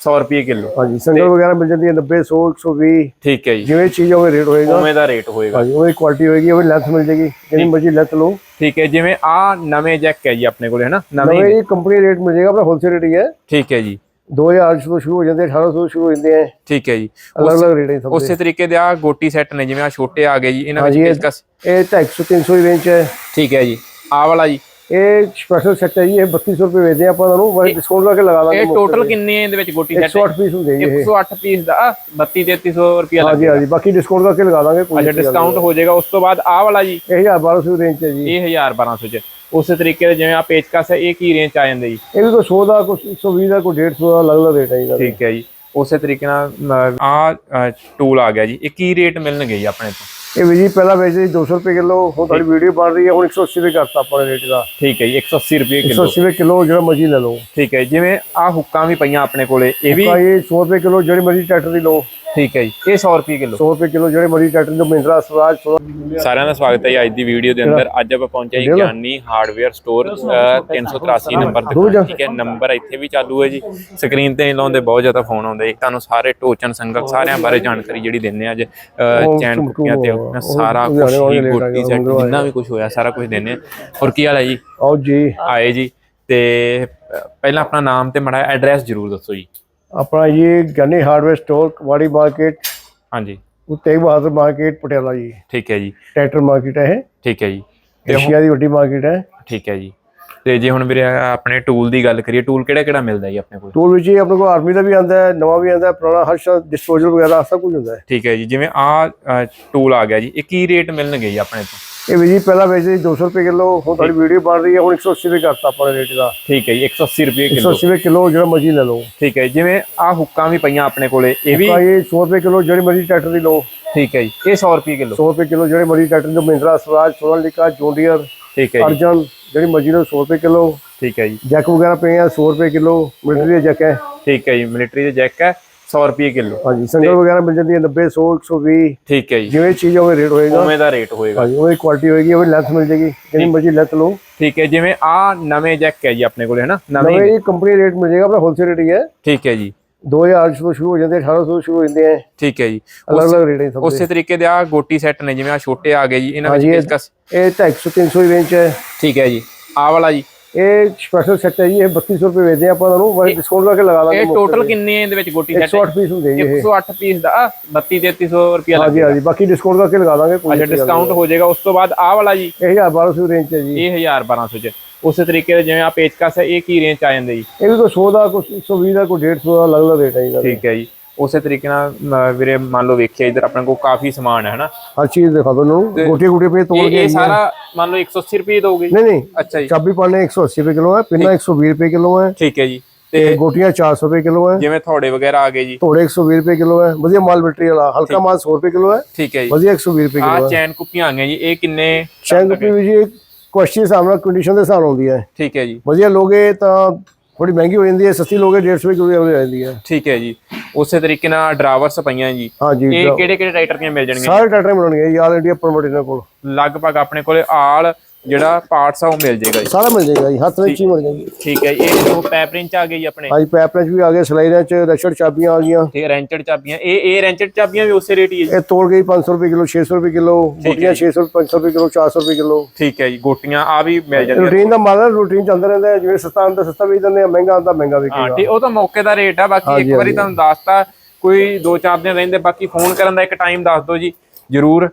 100 ਰੁਪਏ ਕਿਲੋ। ਹਾਂਜੀ ਸਿੰਗਲ ਵਗੈਰਾ ਮਿਲ ਜਾਂਦੀ ਹੈ 90 100 120 ਠੀਕ ਹੈ ਜੀ। ਜਿਵੇਂ ਚੀਜ਼ ਹੋਵੇ ਰੇਟ ਹੋਏਗਾ। ਉਵੇਂ ਦਾ ਰੇਟ ਹੋਏਗਾ। ਹਾਂਜੀ ਉਹਦੀ ਕੁਆਲਿਟੀ ਹੋਏਗੀ ਉਹ ਲੈਂਥ ਮਿਲ ਜੇਗੀ ਜਿੰਨੀ ਮਰਜ਼ੀ ਲੈਂਥ ਲਓ। ਠੀਕ ਹੈ ਜਿਵੇਂ ਆ ਨਵੇਂ ਜੈਕ ਹੈ ਜੀ ਆਪਣੇ ਕੋਲੇ ਹਨਾ? ਨਵੇਂ ਇਹ ਕੰਪਨੀ ਰੇਟ ਮਿਲ ਜਾਏਗਾ ਆਪਣਾ ਹੋਲਸੇਲ ਰੇਟ ਹੀ ਹੈ। ਠੀਕ ਹੈ ਜੀ। 2000 ਤੋਂ ਸ਼ੁਰੂ ਹੋ ਜਾਂਦੇ 1800 ਤੋਂ ਸ਼ੁਰੂ ਹੋ ਜਾਂਦੇ ਹੈ। ਠੀਕ ਹੈ ਜੀ। ਅਲੱਗ ਅਲੱਗ ਰੇਟ ਹੈ ਸਭ ਉਸੇ ਤਰੀਕੇ ਦੇ ਆ ਗੋਟੀ ਸੈੱਟ ਨੇ ਜਿਵੇਂ ਆ ਛੋਟੇ ਆ ਗਏ ਜੀ ਇਹਨਾਂ ਵਿੱਚ ਪੇਚਕਸ ਇਹ 250 300 ਦੀ ਰੇਂਜ ਹੈ। ਠੀਕ ਹੈ ਜੀ। ਆ ਵਾਲਾ ਜੀ। ਇਹ ਸਪੈਸ਼ਲ ਸੈੱਟ ਹੈ ਜੀ ਇਹ 3200 ਰੁਪਏ ਵੇਚਦੇ ਆਪਾਂ ਤੁਹਾਨੂੰ ਬੜੇ ਡਿਸਕਾਊਂਟ ਕਰਕੇ ਲਗਾ ਦਾਂਗੇ ਇਹ ਟੋਟਲ ਕਿੰਨੇ ਇਹਦੇ ਵਿੱਚ ਗੋਟੀ ਸੈੱਟ 108 ਪੀਸ ਹੁੰਦੇ ਜੀ ਇਹ। 108 ਪੀਸ ਦਾ 32 3300 ਰੁਪਿਆ ਲੱਗ ਹਾਂਜੀ ਹਾਂਜੀ ਬਾਕੀ ਡਿਸਕਾਊਂਟ ਕਰਕੇ ਲਗਾ ਦਾਂਗੇ ਕੋਈ ਅੱਛਾ ਡਿਸਕਾਊਂਟ ਹੋ। ਜਾਏਗਾ ਉਸ ਤੋਂ ਬਾਅਦ ਆ ਵਾਲਾ ਜੀ। ਇਹ 1200 ਦੀ ਰੇਂਜ ਹੈ ਜੀ। ਇਹ 1200 ਚ। ਉਸੇ ਤਰੀਕੇ ਦੇ ਜਿਵੇਂ ਆ ਪੇਚਕਸ ਹੈ ਇਹ ਕੀ ਰੇਂਜ ਆ ਜਾਂਦੇ ਜੀ? ਇਹ ਵੀ ਕੋਈ 100 ਦਾ ਕੋਈ 120 ਦਾ ਕੋਈ 150 ਦਾ ਅਲੱਗ ਅਲੱਗ ਰੇਟ ਹੈ ਜੀ। ਠੀਕ ਹੈ ਜੀ। ਉਸੇ ਤਰੀਕੇ ਨਾਲ ਆ ਟੂਲ ਆ ਗਿਆ ਜੀ। ਇਹ ਕੀ ਰੇਟ ਮਿਲਣਗੇ ਜੀ ਆਪਣੇ ਤੋਂ? ਇਹ ਵੀ ਜੀ ਪਹਿਲਾਂ ਵੇਚਦੇ ਸੀ 200 ਰੁਪਏ ਕਿਲੋ ਹੁਣ ਤੁਹਾਡੀ ਵੀਡੀਓ ਬਣ ਰਹੀ ਹੈ ਹੁਣ 180 ਰੁਪਏ ਕਰਤਾ ਆਪਾਂ ਨੇ ਰੇਟ ਦਾ। ਠੀਕ ਹੈ ਜੀ 180 ਰੁਪਏ ਕਿਲੋ। 180 ਰੁਪਏ ਕਿਲੋ ਜਿਹੜਾ ਮਰਜ਼ੀ ਲੈ ਲਓ। ਠੀਕ ਹੈ ਜਿਵੇਂ ਆ ਹੁੱਕਾਂ ਵੀ ਪਈਆਂ ਆਪਣੇ ਕੋਲੇ ਇਹ ਵੀ ਭਾਈ 100 ਰੁਪਏ ਕਿਲੋ ਜਿਹੜੀ ਮਰਜ਼ੀ ਟਰੈਕਟਰ ਦੀ ਲਓ। ਠੀਕ ਹੈ ਜੀ। ਇਹ 100 ਰੁਪਏ ਕਿਲੋ। 100 ਰੁਪਏ ਕਿਲੋ ਜਿਹੜੇ ਮਰਜ਼ੀ ਟਰੈਕਟਰ ਦੀ ਮਹਿੰਦਰਾ ਸਵਰਾਜ ਸਾਰਿਆਂ ਦਾ ਸਵਾਗਤ ਹੈ ਜੀ ਅੱਜ ਦੀ ਵੀਡੀਓ ਦੇ ਅੰਦਰ। ਅੱਜ ਆਪਾਂ ਪਹੁੰਚੇ ਜੀ ਗਿਆਨੀ ਹਾਰਡਵੇਅਰ ਸਟੋਰ 383 ਨੰਬਰ ਤੇ ਠੀਕ ਹੈ। ਨੰਬਰ ਇੱਥੇ ਵੀ ਚਾਲੂ ਹੈ ਜੀ। ਸਕਰੀਨ ਤੇ ਲਾਉਂਦੇ ਬਹੁਤ ਜ਼ਿਆਦਾ ਫੋਨ ਆਉਂਦੇ ਜੀ। ਤੁਹਾਨੂੰ ਸਾਰੇ ਟੋਚਨ ਸੰਗਲ ਸਾਰਿਆਂ ਬਾਰੇ ਜਾਣਕਾਰੀ ਜਿਹੜੀ ਦਿੰਨੇ ਆ ਅੱਜ। ਚੈਨ ਕੁੱਕੀਆਂ ਤੇ ਸਾਰਾ ਕੁਝ ਹੀ ਗੋਟੀ ਸੈੱਟ ਜਿੰਨਾ ਵੀ ਕੁਝ ਹੋਇਆ ਸਾਰਾ ਕੁਝ ਦਿੰਨੇ ਹੋਰ ਕੀ ਹਾਲ ਹੈ ਜੀ? ਆਓ ਜੀ। ਆਏ ਜੀ। ਤੇ ਪਹਿਲਾਂ ਆਪਣਾ ਨਾਮ ਤੇ ਮੜਾ ਐਡਰੈਸ ਜ਼ਰੂਰ ਦੱਸੋ ਜੀ। ਆਪਣਾ ਇਹ ਗੰਨੀ ਹਾਰਡਵੇਅਰ ਸਟੋਰ ਵਾੜੀ ਮਾਰਕੀਟ ਹਾਂਜੀ। ਉੱਤੇ ਬਹਾਦਰ ਮਾਰਕੀਟ ਪਟਿਆਲਾ ਜੀ। ਠੀਕ ਹੈ ਜੀ। ਟਰੈਕਟਰ ਮਾਰਕੀਟ ਹੈ ਠੀਕ ਹੈ ਜੀ। ਏਸ਼ੀਆ ਦੀ ਵੱਡੀ ਮਾਰਕੀਟ ਹੈ। ਠੀਕ ਹੈ ਜੀ। ਤੇ ਜੇ ਹੁਣ ਵੀਰੇ ਆਪਣੇ ਟੂਲ ਦੀ ਗੱਲ ਕਰੀਏ ਟੂਲ ਕਿਹੜਾ ਕਿਹੜਾ ਮਿਲਦਾ ਜੀ ਆਪਣੇ ਕੋਲ? ਟੂਲ ਵਿੱਚ ਜੀ ਆਪਣੇ ਕੋਲ ਆਰਮੀ ਦਾ ਵੀ ਆਂਦਾ ਹੈ ਨਵਾਂ ਵੀ ਆਂਦਾ ਹੈ ਪੁਰਾਣਾ ਹਰ ਸ਼ਾ ਡਿਸਪੋਜ਼ਲ ਵਗੈਰਾ ਸਭ ਕੁਝ ਹੁੰਦਾ ਹੈ। ਠੀਕ ਹੈ ਜੀ ਜਿਵੇਂ ਆ ਟੂਲ ਆ ਗਿਆ ਜੀ ਇਹ ਕੀ ਰੇਟ ਮਿਲਣਗੇ ਜੀ ਆਪਣੇ ਤੋਂ? ਇਹ ਵੀ ਜੀ ਪਹਿਲਾਂ ਵੇਚਦੇ ਸੀ 200 ਰੁਪਏ ਕਿਲੋ ਹੁਣ ਤੁਹਾਡੀ ਵੀਡੀਓ ਬਣ ਰਹੀ ਹੈ ਹੁਣ 180 ਰੁਪਏ ਕਰਤਾ ਆਪਾਂ ਰੇਟ ਦਾ। ਠੀਕ ਹੈ ਜੀ 180 ਰੁਪਏ ਕਿਲੋ। 180 ਰੁਪਏ ਕਿਲੋ ਜਿਹੜਾ ਮਰਜ਼ੀ ਲੈ ਲਓ। ਠੀਕ ਹੈ ਜਿਵੇਂ ਆ ਹੁੱਕਾਂ ਵੀ ਪਈਆਂ ਆਪਣੇ ਕੋਲੇ ਇਹ ਵੀ ਭਾਈ 100 ਰੁਪਏ ਕਿਲੋ ਜਿਹੜੀ ਮਰਜ਼ੀ ਟਰੈਕਟਰ ਦੀ ਲਓ। ਠੀਕ ਹੈ ਜੀ ਇਹ 100 ਰੁਪਏ ਕਿਲੋ। 100 ਰੁਪਏ ਕਿਲੋ ਜਿਹੜੇ ਮਰਜ਼ੀ ਟਰੈਕਟਰ ਦੀ ਮਹਿੰਦਰਾ ਸਵਰਾਜ ਸੋਨਾਲੀਕਾ ਜੋਂਡੀਅਰ ਠੀਕ ਹੈ ਜੀ। ਅਰਜਨ। ਜਿਹੜੀ ਮਰਜ਼ੀ ਲਓ 100 ਰੁਪਏ ਕਿਲੋ ਠੀਕ ਹੈ ਜੀ। ਜੈਕ ਵਗੈਰਾ ਪਏ ਆ 100 ਰੁਪਏ ਕਿਲੋ ਮਿਲਟਰੀ ਦੇ ਜੈਕ ਹੈ। ਠੀਕ ਹੈ ਜੀ ਮਿਲਟਰੀ ਦੇ ਜੈਕ ਹੈ 100 ਰੁਪਏ ਕਿਲੋ। ਹਾਂਜੀ ਸਿੰਗਲ ਵਗੈਰਾ ਮਿਲ ਜਾਂਦੀ ਹੈ 90 100 120 ਠੀਕ ਹੈ ਜੀ। ਜਿਵੇਂ ਚੀਜ਼ ਹੋਵੇ ਰੇਟ ਹੋਏਗਾ। ਉਵੇਂ ਦਾ ਰੇਟ ਹੋਏਗਾ। ਹਾਂਜੀ ਉਹਦੀ ਕੁਆਲਿਟੀ ਹੋਏਗੀ ਉਹਦੀ ਲੈਂਥ ਮਿਲ ਜੇਗੀ ਜਿੰਨੀ ਮਰਜ਼ੀ ਲੈਂਥ ਲਓ। ਠੀਕ ਹੈ ਜਿਵੇਂ ਆ ਨਵੇਂ ਜੈਕ ਹੈ ਜੀ ਆਪਣੇ ਕੋਲੇ ਹਨਾ ਨਵੇਂ ਨਵੇਂ ਇਹ ਕੰਪਨੀ ਰੇਟ ਮਿਲ ਜਾਏਗਾ ਆਪਣਾ ਹੋਲਸੇਲ ਰੇਟ ਹੀ ਹੈ। ਠੀਕ ਹੈ ਜੀ। 2000 ਤੋਂ ਸ਼ੁਰੂ ਹੋ ਜਾਂਦੇ 1800 ਤੋਂ ਸ਼ੁਰੂ ਹੋ ਜਾਂਦੇ ਹੈ ਠੀਕ ਹੈ ਜੀ। ਅਲੱਗ ਅਲੱਗ ਰੇਟ ਹੈ ਸਭ ਦੇ। ਉਸੇ ਤਰੀਕੇ ਦੇ ਆ ਗੋਟੀ ਸੈੱਟ ਨੇ ਜਿਵੇਂ ਆ ਛੋਟੇ ਆ ਗਏ ਜੀ ਇਹਨਾਂ ਵਿੱਚ ਪੇਚਕਸ ਇਹ 250 300 ਦੀ ਰੇਂਜ ਹੈ ਠੀਕ ਹੈ ਜੀ। ਆ ਵਾਲਾ ਜੀ। ਇਹ ਸਪੈਸ਼ਲ ਸੈੱਟ ਹੈ ਜੀ ਇਹ 3200 ਰੁਪਏ ਵੇਚਦੇ ਆਪਾਂ ਤੁਹਾਨੂੰ ਬੜੇ ਡਿਸਕਾਊਂਟ ਕਰਕੇ ਲਗਾ ਦਾਂਗੇ ਇਹ ਟੋਟਲ ਕਿੰਨੇ ਇਹਦੇ ਵਿੱਚ ਗੋਟੀ ਸੈੱਟ 108 ਪੀਸ ਹੁੰਦੇ ਜੀ ਇਹ। 108 ਪੀਸ ਦਾ 32 3300 ਰੁਪਿਆ ਹਾਂਜੀ ਹਾਂਜੀ ਬਾਕੀ ਡਿਸਕਾਊਂਟ ਕਰਕੇ ਲਗਾ ਦਾਂਗੇ ਕੋਈ ਅੱਛਾ ਡਿਸਕਾਊਂਟ ਹੋ ਜਾਏਗਾ। ਉਸ ਤੋਂ ਬਾਅਦ ਆਹ ਵਾਲਾ ਜੀ। ਇਹ 1200 ਦੀ ਰੇਂਜ ਹੈ ਜੀ। ਇਹ 1200 ਚ। ਉਸੇ ਤਰੀਕੇ ਦੇ ਜਿਵੇਂ ਆ ਪੇਚਕਸ ਹੈ ਇਹ ਕੀ ਰੇਂਜ ਆ ਜਾਂਦੇ ਜੀ? ਇਹ ਵੀ ਕੋਈ 100 ਦਾ ਕੋਈ 120 ਦਾ ਕੋਈ 150 ਦਾ ਅਲੱਗ ਅਲੱਗ ਰੇਟ ਹੈ ਜੀ ਠੀਕ ਹੈ ਜੀ। ਉਸੇ ਤਰੀਕੇ ਨਾਲ ਵੀਰੇ ਮੰਨ ਲਓ ਵੇਖਿਆ ਇਧਰ ਆਪਣੇ ਕੋਲ ਕਾਫੀ ਸਮਾਨ ਹੈ ਹਨਾ? ਹਰ ਚੀਜ਼ ਦਿਖਾ ਦੋ ਨੂੰ ਗੋਟੇ ਗੋਟੇ ਪੇ ਤੋੜ ਕੇ ਇਹ ਸਾਰਾ ਮੰਨ ਲਓ 180 ਰੁਪਏ ਦੋਗੇ ਨਹੀਂ ਨਹੀਂ। ਅੱਛਾ ਜੀ। ਚਾਬੀ ਪਾਣੇ 180 ਰੁਪਏ ਕਿਲੋ ਹੈ ਪਿੰਨਾ 120 ਰੁਪਏ ਕਿਲੋ ਹੈ। ਠੀਕ ਹੈ ਜੀ। ਤੇ ਗੋਟੀਆਂ 400 ਰੁਪਏ ਕਿਲੋ ਹੈ। ਜਿਵੇਂ ਥੋੜੇ ਵਗੈਰਾ ਆ ਗਏ ਜੀ। ਥੋੜੇ 120 ਰੁਪਏ ਕਿਲੋ ਹੈ। ਵਧੀਆ ਮਾਲ ਬੈਟਰੀ ਵਾਲਾ ਹਲਕਾ ਮਾਲ 100 ਰੁਪਏ ਕਿਲੋ ਹੈ। ਠੀਕ ਹੈ ਜੀ। ਵਧੀਆ 120 ਰੁਪਏ ਕਿਲੋ ਆ ਹੈ। ਚੈਨ ਕੁੱਪੀਆਂ ਆ ਗਈਆਂ ਜੀ ਇਹ ਕਿੰਨੇ ਸ਼ੈਂਕ ਵੀ ਵੀ ਜੀ ਹਿਸਾਬ ਨਾਲ ਕੰਡੀਸ਼ਨ ਦੇ ਹਿਸਾਬ ਨਾਲ ਆਉਂਦੀ ਹੈ। ਠੀਕ ਹੈ ਜੀ। ਵਧੀਆ ਲੋਗੇ ਤਾਂ ਥੋੜੀ ਮਹਿੰਗੀ ਹੋ ਜਾਂਦੀ ਹੈ ਸਸਤੀ ਲੋਗੇ 150 ਰੁਪਏ ਕਿਲੋ ਹੋ ਜਾਂਦੀ ਹੈ। ਠੀਕ ਹੈ ਜੀ। ਉਸੇ ਤਰੀਕੇ ਨਾਲ ਡਰਾਵਰਸ ਪਈਆਂ ਜੀ। ਹਾਂਜੀ ਇਹ ਕਿਹੜੇ ਕਿਹੜੇ ਟਰੈਕਟਰ ਦੀਆਂ ਮਿਲ ਜਾਣਗੀਆਂ? ਸਾਰੇ ਟਰੈਕਟਰ ਮਿਲਣਗੇ ਆਲ ਇੰਡੀਆ ਪ੍ਰਮੋਟ ਇਹਨਾਂ ਕੋਲ। ਲਗਭਗ ਆਪਣੇ ਕੋਲੇ ਆਲ ਜਿਹੜਾ ਪਾਰਟਸ ਆ ਉਹ ਮਿਲ ਜਾਏਗਾ ਜੀ। ਸਾਰਾ ਮਿਲ ਜਾਏਗਾ ਜੀ ਹੱਥ ਵਿੱਚ ਹੀ ਮਿਲ ਜਾਏਗੀ ਠੀਕ ਹੈ ਜੀ। ਇਹ ਦੋ ਪੈਪਰਿੰਚ ਆ ਗਈ ਆਪਣੇ। ਹਾਂਜੀ ਪੈਪਲੈਂਚ ਵੀ ਆ ਗਏ ਸਲਾਈਡਾਂ ਚ ਰਸ਼ੜ ਚਾਬੀਆਂ ਆ ਗਈਆਂ। ਹੈ ਰੈਂਚਡ ਚਾਬੀਆਂ ਇਹ ਇਹ ਰੈਂਚਡ ਚਾਬੀਆਂ ਵੀ ਉਸੇ ਰੇਟ ਹੀ ਹੈ ਜੀ। ਇਹ ਤੋੜ ਗਈ 500 ਰੁਪਏ ਕਿਲੋ 600 ਰੁਪਏ ਕਿਲੋ ਗੋਟੀਆਂ 600 500 ਰੁਪਏ ਕਿਲੋ 400 ਰੁਪਏ ਕਿਲੋ। ਠੀਕ ਹੈ ਜੀ ਗੋਟੀਆਂ ਆ ਵੀ ਮਿਲ ਜਾਂਦੀਆਂ। ਰੂਟੀਨ ਦਾ ਮਾਲ ਰੂਟੀਨ ਚੱਲਦਾ ਰਹਿੰਦਾ ਹੈ ਜਿਵੇਂ ਸਸਤਾ ਆਉਂਦਾ ਸਸਤਾ ਵੇਚ ਦਿੰਦੇ ਆ ਮਹਿੰਗਾ ਆਉਂਦਾ ਮਹਿੰਗਾ ਹਾਂ ਠੀਕ ਉਹ ਤਾਂ ਮੌਕੇ ਦਾ ਰੇਟ ਆ ਬਾਕੀ ਇੱਕ ਵਾਰੀ ਤੁਹਾਨੂੰ ਦੱਸਤਾ ਕੋਈ 2-4 ਦਿਨ ਰਹਿੰਦੇ ਬਾਕੀ ਫੋਨ ਕਰਨ ਦਾ ਇੱਕ ਟਾਈਮ ਦੱਸ ਦਿਓ ਜੀ ਜਰੂਰ।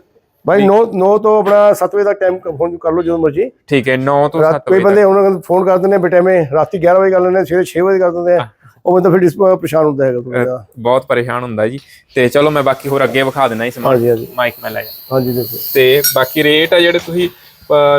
ਭਾਈ 9 9 ਤੋਂ ਆਪਣਾ 7 ਵਜੇ ਤੱਕ ਟਾਈਮ ਫੋਨ ਕਰ ਲਓ ਜਦੋਂ ਮਰਜ਼ੀ। ਠੀਕ ਹੈ 9 ਤੋਂ 7 ਰਾਤ ਕੋਈ ਬੰਦੇ ਉਹਨਾਂ ਨੂੰ ਫੋਨ ਕਰ ਦਿੰਦੇ ਬੇਟੇ ਮੇ ਰਾਤੀ 11 ਵਜੇ ਕਰ ਲੈਂਦੇ ਸਵੇਰੇ 6 ਵਜੇ ਕਰ ਦਿੰਦੇ ਆ ਉਹ ਬੰਦਾ ਫਿਰ ਪਰੇਸ਼ਾਨ ਹੁੰਦਾ ਹੈਗਾ ਜਿਹਾ। ਬਹੁਤ ਪਰੇਸ਼ਾਨ ਹੁੰਦਾ ਜੀ। ਤੇ ਚਲੋ ਮੈਂ ਬਾਕੀ ਹੋਰ ਅੱਗੇ ਵਿਖਾ ਦਿੰਦਾ ਸਮਾਨ। ਹਾਂਜੀ ਮਾਈਕ ਮੈਂ ਲੈ ਜਾ। ਹਾਂਜੀ ਦੇਖੋ। ਤੇ ਬਾਕੀ ਰੇਟ ਆ ਜਿਹੜੇ ਤੁਸੀਂ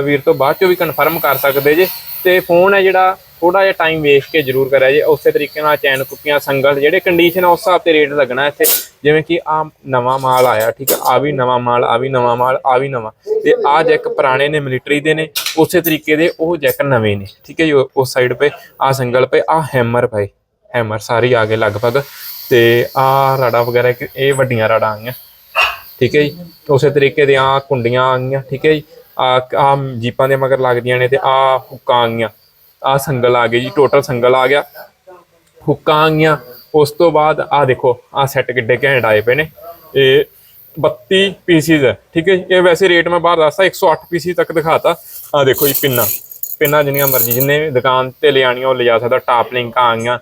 ਵੀਰ ਤੋਂ ਬਾਅਦ ਚੋਂ ਵੀ ਕਨਫਰਮ ਕਰ ਸਕਦੇ ਜੇ। ਤੇ ਫੋਨ ਹੈ ਜਿਹੜਾ ਥੋੜਾ ਜਿਹਾ ਟਾਈਮ ਵੇਖ ਕੇ ਜ਼ਰੂਰ ਕਰਿਆ ਜੇ। ਉਸੇ ਤਰੀਕੇ ਨਾਲ ਚੈਨ ਕੁੱਪੀਆਂ ਸੰਗਲ ਜਿਹੜੇ ਕੰਡੀਸ਼ਨ ਉਸ ਹਿਸਾਬ ਤੇ ਰੇਟ ਲੱਗਣਾ ਇੱਥੇ। ਜਿਵੇਂ ਕਿ ਆ ਨਵਾਂ ਮਾਲ ਆਇਆ, ਠੀਕ ਹੈ, ਆ ਵੀ ਨਵਾਂ ਮਾਲ, ਆ ਵੀ ਨਵਾਂ ਮਾਲ, ਆ ਵੀ ਨਵਾਂ। ਤੇ ਆ ਜੈਕ ਪੁਰਾਣੇ ਨੇ ਮਿਲਟਰੀ ਦੇ ਨੇ, ਉਸੇ ਤਰੀਕੇ ਦੇ ਉਹ ਜੈਕ ਨਵੇਂ ਨੇ, ਠੀਕ ਹੈ ਜੀ ਉਸ ਸਾਈਡ ਪੇ ਆ ਸੰਗਲ ਪੇ ਆ ਹੈਮਰ ਪਏ ਹੈਮਰ ਸਾਰੀ ਆ ਗਏ ਲਗਭਗ। ਤੇ ਆ ਰਾੜਾ ਵਗੈਰਾ ਇਹ ਵੱਡੀਆਂ ਰਾੜਾਂ ਆਈਆਂ ਠੀਕ ਹੈ ਜੀ। ਉਸੇ ਤਰੀਕੇ ਦੇ ਆ ਕੁੰਡੀਆਂ ਆ ਗਈਆਂ, ਠੀਕ ਹੈ ਜੀ। ਆ ਆ ਜੀਪਾਂ ਦੇ ਮਗਰ ਲੱਗਦੀਆਂ ਨੇ ਤੇ ਆ ਹੁੱਕਾਂ ਆ ਗਈਆਂ। ਆ ਸੰਗਲ ਆ ਗਏ ਜੀ ਟੋਟਲ ਸੰਗਲ ਆ ਗਿਆ। ਹੁੱਕਾਂ ਆ ਗਈਆਂ ਉਸ ਤੋਂ ਬਾਅਦ ਆ ਦੇਖੋ ਆ ਸੈੱਟ ਕਿੱਡੇ ਘੈਂਟ ਆਏ ਪਏ ਨੇ। ਇਹ 32 ਪੀਸਿਸ ਹੈ ਠੀਕ ਹੈ ਇਹ ਵੈਸੇ ਰੇਟ ਮੈਂ ਬਾਹਰ ਦੱਸਦਾ 108 ਪੀਸਿਸ ਤੱਕ ਦਿਖਾਤਾ। ਆ ਦੇਖੋ ਜੀ, ਪਿੰਨਾ। ਪਿੰਨਾ ਜਿੰਨੀਆਂ ਮਰਜ਼ੀ, ਜਿੰਨੇ ਦੁਕਾਨ ਤੇ ਲਿਆਣੀਆਂ ਉਹ ਲਿਜਾ ਸਕਦਾ। ਟਾਪ ਲਿੰਕਾਂ ਆ ਗਈਆਂ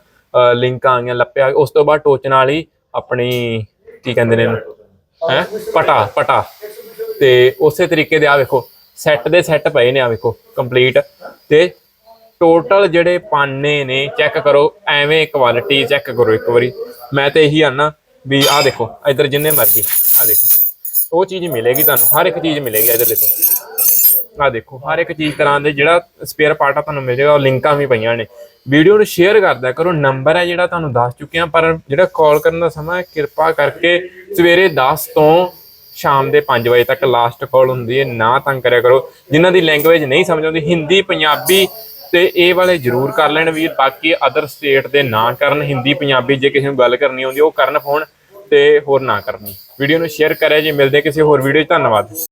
ਲਿੰਕਾਂ ਆ ਗਈਆਂ, ਲੱਪਿਆ। ਉਸ ਤੋਂ ਬਾਅਦ ਟੋਚਨ ਵਾਲੀ ਆਪਣੀ, ਕੀ ਕਹਿੰਦੇ ਨੇ ਇਹਨੂੰ? ਹੈ? ਪਟਾ ਪਟਾ। ਤੇ ਉਸੇ ਤਰੀਕੇ ਦੇ ਆ ਵੇਖੋ ਸੈੱਟ ਦੇ ਸੈੱਟ ਪਏ ਨੇ ਆ ਵੇਖੋ ਕੰਪਲੀਟ ਤੇ ਟੋਟਲ ਜਿਹੜੇ ਪਾਨੇ ਨੇ ਚੈੱਕ ਕਰੋ, ਐਵੇਂ ਕੁਆਲਿਟੀ ਚੈੱਕ ਕਰੋ ਇੱਕ ਵਾਰੀ। ਮੈਂ ਤੇ ਇਹੀ ਆਨਾ ਵੀ ਆਹ ਦੇਖੋ, ਇਧਰ ਜਿੰਨੇ ਮਰਜ਼ੀ, ਆਹ ਦੇਖੋ। ਉਹ ਚੀਜ਼ ਮਿਲੇਗੀ ਤੁਹਾਨੂੰ, ਹਰ ਇੱਕ ਚੀਜ਼ ਮਿਲੇਗੀ ਇਧਰ ਦੇਖੋ। ਆਹ ਦੇਖੋ, ਹਰ ਇੱਕ ਚੀਜ਼ ਤਰ੍ਹਾਂ ਦੇ ਜਿਹੜਾ ਸਪੇਅਰ ਪਾਰਟ ਆ ਤੁਹਾਨੂੰ ਮਿਲ ਜਾਏਗਾ, ਉਹ ਲਿੰਕਾਂ ਵੀ ਪਈਆਂ ਨੇ। ਵੀਡੀਓ ਨੂੰ ਸ਼ੇਅਰ ਕਰਦਾ ਕਰੋ ਨੰਬਰ ਹੈ ਜਿਹੜਾ ਤੁਹਾਨੂੰ ਦੱਸ ਚੁੱਕਿਆ ਪਰ ਜਿਹੜਾ ਕਾਲ ਕਰਨ ਦਾ ਸਮਾਂ ਹੈ, ਕਿਰਪਾ ਕਰਕੇ ਸਵੇਰੇ 10 ਤੋਂ ਸ਼ਾਮ ਦੇ 5 ਵਜੇ ਤੱਕ ਲਾਸਟ ਕਾਲ ਹੁੰਦੀ ਹੈ, ਨਾ ਤੰਗ ਕਰਿਆ ਕਰੋ। ਜਿਨ੍ਹਾਂ ਦੀ ਲੈਂਗੁਏਜ ਨਹੀਂ ਸਮਝ ਆਉਂਦੀ, ਹਿੰਦੀ, ਪੰਜਾਬੀ ਤੇ ਇਹ ਵਾਲੇ ਜਰੂਰ ਕਰ ਲੈਣ ਵੀਰ, ਬਾਕੀ ਅਦਰ ਸਟੇਟ ਦੇ ਨਾ ਕਰਨ, ਹਿੰਦੀ, ਪੰਜਾਬੀ ਜੇ ਕਿਸੇ ਨੂੰ ਗੱਲ ਕਰਨੀ ਆਉਂਦੀ, ਉਹ ਕਰਨ ਫੋਨ ਤੇ ਹੋਰ ਨਾ ਕਰਨੀ। ਵੀਡੀਓ ਨੂੰ ਸ਼ੇਅਰ ਕਰਿਆ ਜੇ, ਮਿਲਦੇ ਕਿਸੇ ਹੋਰ ਵੀਡੀਓ 'ਚ, ਧੰਨਵਾਦ।